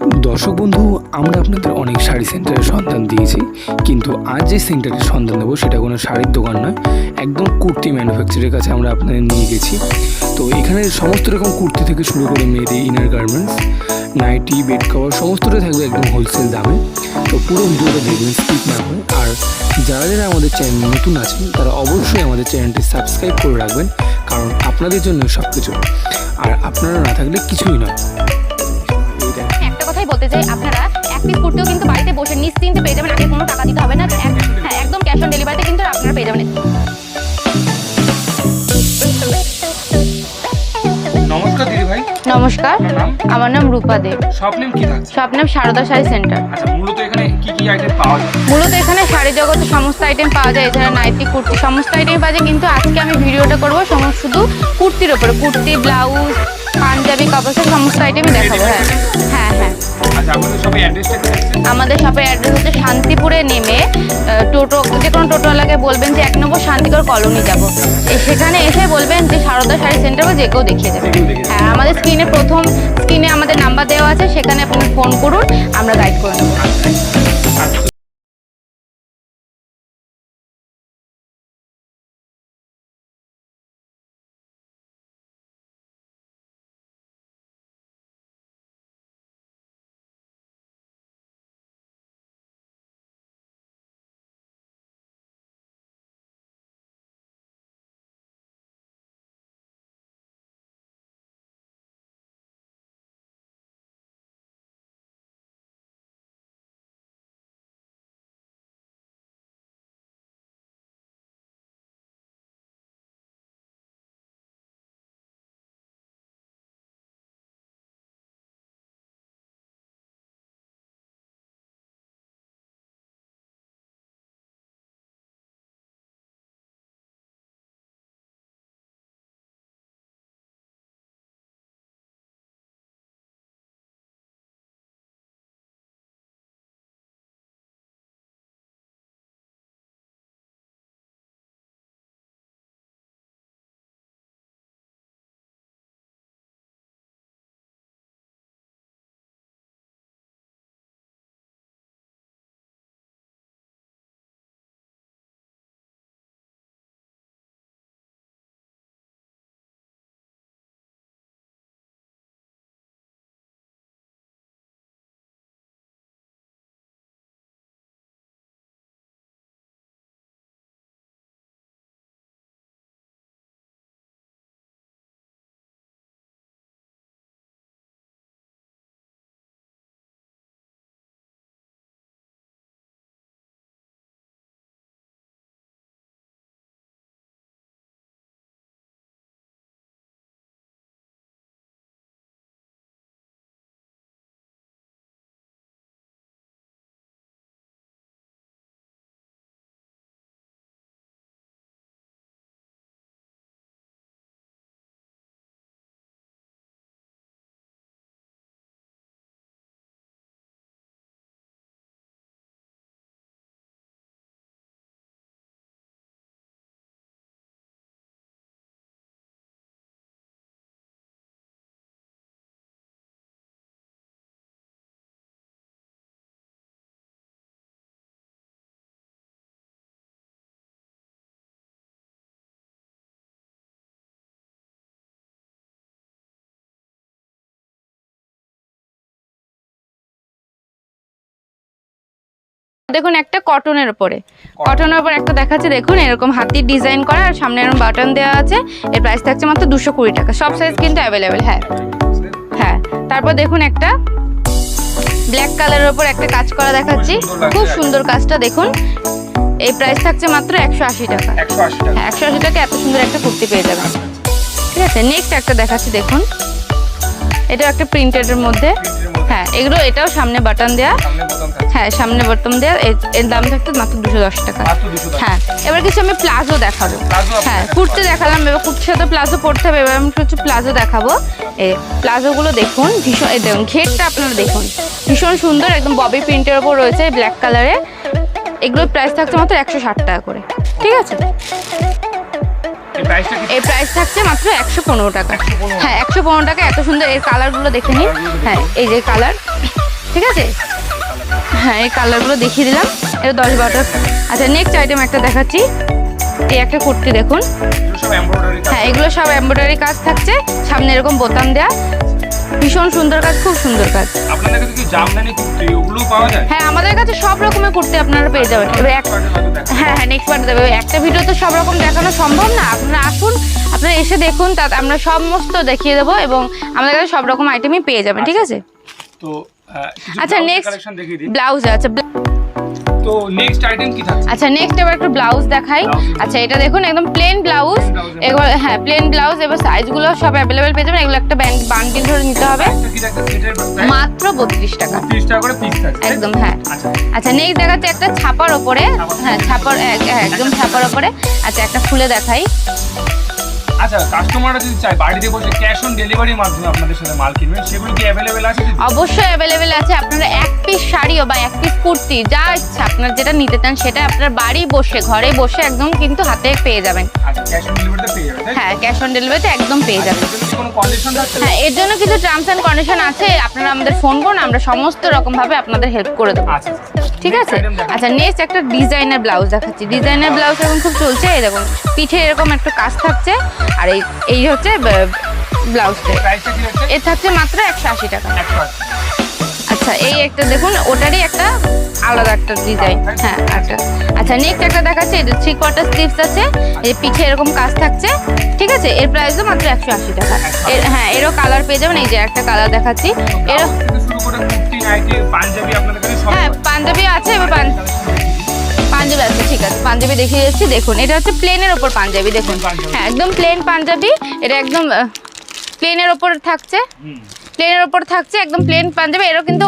দর্শক বন্ধু, আমরা আপনাদের অনেক শাড়ি সেন্টারের সন্ধান দিয়েছি, কিন্তু আজ যে সেন্টারের সন্ধান দেবো সেটা কোনো শাড়ির দোকান নয়, একদম কুর্তি ম্যানুফ্যাকচারের কাছে আমরা আপনাদের নিয়ে গেছি। তো এখানে সমস্ত রকম কুর্তি থেকে শুরু করে মেয়েদের inner garments nightie bed cover সমস্তটাই থাকবে একদম হোলসেল দামে। তো পুরো ভিডিওটা দেখবেন স্কিপ না করে। আর যারা যারা আমাদের চ্যানেল নতুন আছেন, তারা অবশ্যই আমাদের চ্যানেলটি সাবস্ক্রাইব করে রাখবেন, কারণ আপনাদের জন্য সব কিছু আর আপনারা না থাকলে কিছুই নয়। বলতে চাই আপনারা এক পিস কুর্তিও কিন্তু বাড়িতে বসে নিশ্চিন্তে পেয়ে যাবেন আগে কোনো টাকা দিতে হবে না। হ্যাঁ একদম ক্যাশ অন ডেলিভারিতে কিন্তু আপনারা পেয়ে যাবেন। নমস্কার দিদি ভাই। নমস্কার আমার নাম রূপা দেব। শপ কি থাকছে? সব নাম সারদা শাড়ি সেন্টার। আচ্ছা মূলত এখানে কি কি আইটেম পাওয়া যায়? মূলত এখানে শাড়ি জগতে সমস্ত আইটেম পাওয়া যায় এছাড়া নাইটি কুর্তি সমস্ত আইটেম পাওয়া যায় কিন্তু আজকে আমি ভিডিওটা করব সমস্ত শুধু কুর্তির ওপরে কুর্তি ব্লাউজ পাঞ্জাবি কাপড়ের সমস্ত আইটেমই দেখাবো হ্যাঁ। হ্যাঁ হ্যাঁ। আচ্ছা আমাদের শপের অ্যাড্রেস হচ্ছে শান্তিপুরে নেমে টোটো যে কোনো টোটোওয়ালাকে বলবেন যে এক নম্বর শান্তিকর কলোনি যাব। সেখানে এসে বলবেন যে সারদা শাড়ি সেন্টার বা যে কেউ দেখিয়ে দেবে যে কেউ দেখিয়ে দেবে। হ্যাঁ আমাদের স্ক্রিনে প্রথম স্ক্রিনে আমাদের নাম্বার দেওয়া আছে সেখানে আপনি ফোন করুন আমরা গাইড করে নেব। দেখুন একটা কটনের উপরে। কটনের উপর একটা দেখাচ্ছে দেখুন এরকম হাতির ডিজাইন করা আর সামনে এরকম বাটন দেওয়া আছে। এর প্রাইস থাকছে মাত্র দুশো কুড়ি টাকা। সব সাইজ কিন্তু অ্যাভেলেবেল হ্যাঁ। হ্যাঁ তারপর দেখুন একটা ব্ল্যাক কালারের উপর একটা কাজ করা দেখাচ্ছি। খুব সুন্দর কাজটা দেখুন। এই প্রাইস থাকছে মাত্র একশো আশি টাকা। একশো আশি টাকা। হ্যাঁ একশো আশি টাকা এত সুন্দর একটা কুর্তি পেয়ে যাবেন। আচ্ছা, ঠিক আছে নেক্সট একটা দেখাচ্ছি দেখুন। এটা একটা প্রিন্টেডের মধ্যে। হ্যাঁ এগুলো এটাও সামনে বাটন দেওয়া হ্যাঁ সামনে বর্তম দেওয়া এর- দাম থাকতে মাত্র দুশো দশ টাকা। হ্যাঁ এবার কিছু আমি প্লাজো দেখাবো। হ্যাঁ কুর্তি দেখালাম এবার কুর্তির সাথে প্লাজো পড়তে হবে এবার আমি কিছু প্লাজো দেখাবো। এই প্লাজোগুলো দেখুন ভীষণ এই দেখুন ঘেরটা আপনারা দেখুন। ভীষণ সুন্দর একদম ববি প্রিন্টের ওপর রয়েছে ব্ল্যাক কালারে। এগুলোর প্রাইস থাকছে মাত্র একশো ষাট টাকা করে ঠিক আছে? এই প্রাইস থাকছে মাত্র একশো পনেরো টাকা। হ্যাঁ একশো পনেরো টাকা এত সুন্দর এর কালারগুলো দেখে নিন। হ্যাঁ এই যে কালার ঠিক আছে? হ্যাঁ এই কালারগুলো দেখিয়ে দিলাম। এটা দশ বারোটা। আচ্ছা নেক্সট আইটেম একটা দেখাচ্ছি। এই একটা কুর্তি দেখুন। হ্যাঁ এগুলো সব এমব্রয়ডারি কাজ থাকছে। সামনে এরকম বোতাম দেয়া। ভীষণ সুন্দর কাজ খুব সুন্দর কাজ। আপনাদের কাছে কি জামদানি কুর্তি ওগুলো পাওয়া যায়? হ্যাঁ আমাদের কাছে সব রকমের কুর্তি আপনারা পেয়ে যাবেন। এবার এক হ্যাঁ হ্যাঁ নেক্সট বার দেবে একটা ভিডিও তো সব রকম দেখানো সম্ভব না। আপনারা আসুন আপনারা এসে দেখুন তা আমরা সমস্ত দেখিয়ে দেবো এবং আমাদের কাছে সব রকম আইটেমই পেয়ে যাবেন ঠিক আছে? তো আচ্ছা, ব্লাউজ ব্লা- তো নেক্সট আইটেম কি থাকছে? আচ্ছা নেক্সট এবার একটু ব্লাউজ দেখাই। আচ্ছা এটা দেখুন একদম প্লেন ব্লাউজ এবার হ্যাঁ প্লেন ব্লাউজ এবার সাইজগুলো সব অ্যাভেলেবেল পেয়ে যাবেন। এগুলো একটা বান্ডিল ধরে নিতে হবে। মাত্র বত্রিশ টাকা। করে পিস? একদম হ্যাঁ। আচ্ছা। আচ্ছা নেক্সট দেখাচ্ছে একটা ছাপার ওপরে। হ্যাঁ ছাপার হ্যাঁ, একদম ছাপার ওপরে। আচ্ছা একটা খুলে দেখাই। আচ্ছা কাস্টমাররা যদি চায় বাড়িতে বসে ক্যাশ অন ডেলিভারির মাধ্যমে আপনাদের সাথে মাল কিনবেন সেগুলো কি অ্যাভেলেবেল আছে অবশ্যই অ্যাভেলেবেল আছে। আপনারা এক পিস শাড়িও বা এক পিস কুর্তি যা ইচ্ছা আপনার যেটা নিতে চান সেটা আপনার বাড়ি বসে ঘরে বসে একদম কিন্তু হাতে পেয়ে যাবেন। আচ্ছা ক্যাশ অন ডেলিভারিতে পেয়ে? হ্যাঁ ক্যাশ অন ডেলিভারিতে একদম পেয়ে যাবেন। কোনো কন্ডিশন থাকছে হ্যাঁ এর জন্য কিছু টার্মস অ্যান্ড কন্ডিশন আছে। আপনারা আমাদের ফোন করুন আমরা সমস্ত রকম ভাবে আপনাদের হেল্প করে দেবো। আচ্ছা ঠিক আছে। আচ্ছা নেক্সট একটা ডিজাইনার ব্লাউজ দেখাচ্ছি। ডিজাইনার ব্লাউজ এখন খুব চলছে দেখুন পিঠে এরকম একটা কাজ থাকছে। আর এই এই হচ্ছে ব্লাউজটা প্রাইসটা কি হচ্ছে মাত্র একশো আশি টাকা। আচ্ছা এই একটা দেখুন ওটারই একটা আলাদা একটা ডিজাইন হ্যাঁ একটা আচ্ছা নেক্সট একটা দেখাচ্ছে এটা থ্রি কোয়ার্টার স্লিভস আছে এই পিঠে এরকম কাজ থাকছে ঠিক আছে? এর প্রাইসও মাত্র একশো আশি টাকা। এর হ্যাঁ এরও কালার পেয়ে যাবেন এই যে একটা কালার দেখাচ্ছি। এর হ্যাঁ পাঞ্জাবি আছে এবার পাঞ্জাবি আছে ঠিক আছে পাঞ্জাবি দেখিয়ে যাচ্ছি দেখুন এটা হচ্ছে প্লেনের ওপর পাঞ্জাবি দেখুন। হ্যাঁ একদম প্লেন পাঞ্জাবি এটা একদম প্লেনের ওপর থাকছে। প্লেনের ওপর থাকছে একদম প্লেন পাঞ্জাবি এরও কিন্তু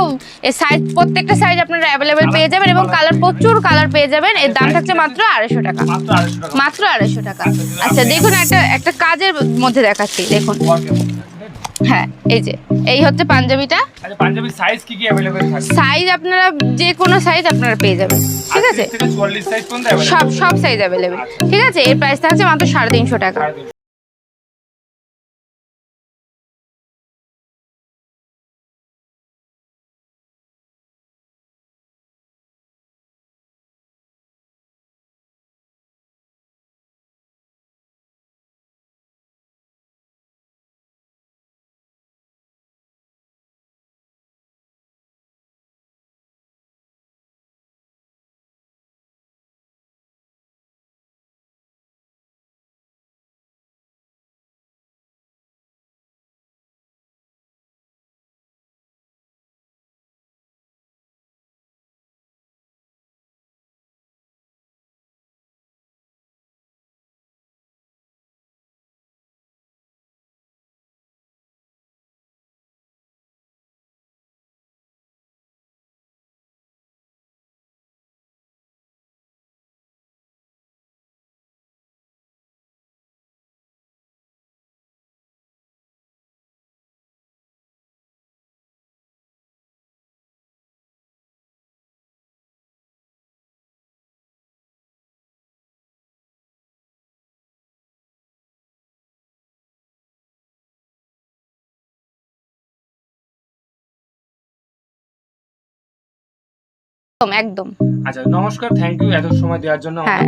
সাইজ প্রত্যেকটা সাইজ আপনারা অ্যাভেলেবেল পেয়ে যাবেন এবং কালার প্রচুর কালার পেয়ে যাবেন এর দাম থাকছে মাত্র আড়াইশো টাকা। মাত্র 250 টাকা। মাত্র আড়াইশো টাকা। আচ্ছা দেখুন একটা একটা কাজের মধ্যে দেখাচ্ছি দেখুন। হ্যাঁ এই যে এই হচ্ছে পাঞ্জাবিটা। আচ্ছা পাঞ্জাবির সাইজ কি কি সাইজ আপনারা যে কোনো সাইজ আপনারা পেয়ে যাবেন ঠিক আছে? 44 সাইজ পর্যন্ত সব সব সাইজ অ্যাভেলেবেল ঠিক আছে? এর প্রাইস থাকছে মাত্র সাড়ে তিনশো টাকা। একদম একদম। আচ্ছা নমস্কার থ্যাংক ইউ এত সময় দেওয়ার জন্য হ্যাঁ